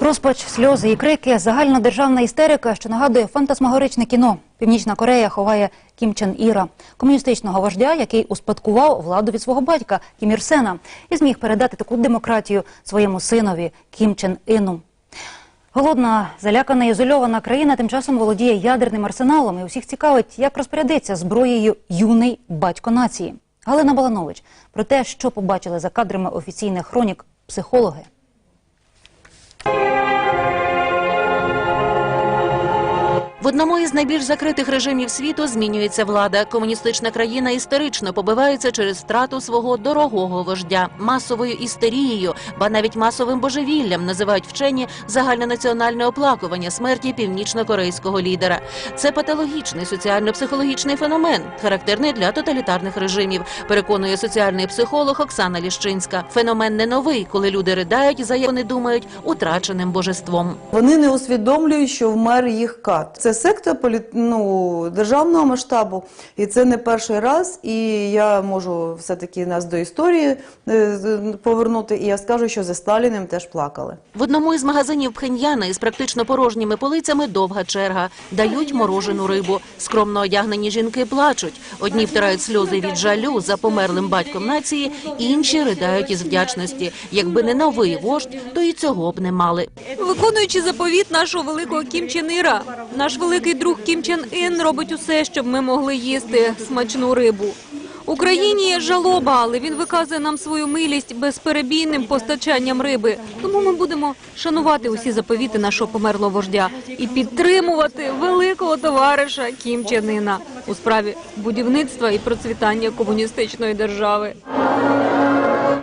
Розпач, сльози і крики, загальнодержавна істерика, що нагадує фантасмагоричне кіно. Північна Корея ховає Кім Чен Іра, комуністичного вождя, який успадкував владу від свого батька Кім Ір Сена і зміг передати таку демократію своєму синові Кім Чен Іну. Голодна, залякана, ізольована країна тим часом володіє ядерним арсеналом і усіх цікавить, як розпорядиться зброєю юний батько нації. Галина Баланович про те, що побачили за кадрами офіційних хронік психологи. В одному із найбільш закритих режимів світу змінюється влада. Комуністична країна історично побивається через втрату свого дорогого вождя, масовою істерією, ба навіть масовим божевіллям називають вчені загальнонаціональне оплакування смерті північно-корейського лідера. Це патологічний соціально-психологічний феномен, характерний для тоталітарних режимів. Переконує соціальний психолог Оксана Ліщинська. Феномен не новий, коли люди ридають за як вони думають утраченим божеством. Вони не усвідомлюють, що вмер їх кат. Це секта полі... ну, державного масштабу, і це не перший раз. І я можу все-таки нас до історії е, повернути. І я скажу, що за Сталіним теж плакали. В одному із магазинів Пхеньяна із практично порожніми полицями довга черга. Дають морожену рибу. Скромно одягнені жінки плачуть. Одні втирають сльози від жалю за померлим батьком нації, інші ридають із вдячності. Якби не новий вождь, то і цього б не мали. Виконуючи заповіт нашого великого Кім Чен Іра, наш великий друг Кім Чен Ін робить усе, щоб ми могли їсти смачну рибу. Україні жалоба, але він виказує нам свою милість безперебійним постачанням риби. Тому ми будемо шанувати усі заповіти нашого померлого вождя і підтримувати великого товариша Кім Чен Іна у справі будівництва і процвітання комуністичної держави.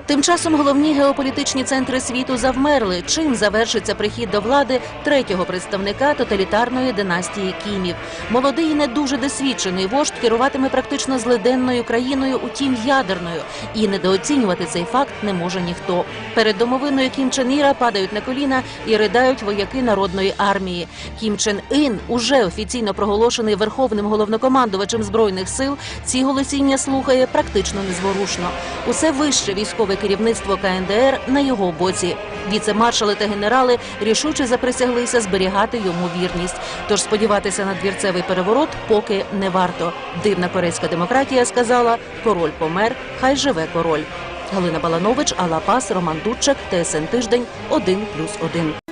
Тим часом головні геополітичні центри світу завмерли. Чим завершиться прихід до влади третього представника тоталітарної династії Кімів. Молодий і не дуже досвідчений вождь керуватиме практично злиденною країною, утім ядерною. І недооцінювати цей факт не може ніхто. Перед домовиною Кім Чен Іра падають на коліна і придають вояки народної армії. Кім Чен Ін уже офіційно проголошений верховним головнокомандувачем збройних сил. Ці голосіння слухає практично незворушно. Усе вище військове керівництво КНДР на його боці. Віце-маршали та генерали рішуче заприсяглися зберігати йому вірність. Тож сподіватися на двірцевий переворот поки не варто. Дивна корейська демократія сказала: король помер, хай живе король. Галина Баланович, Алла Пас, Роман Дудчак, ТСН Тиждень, 1+,1.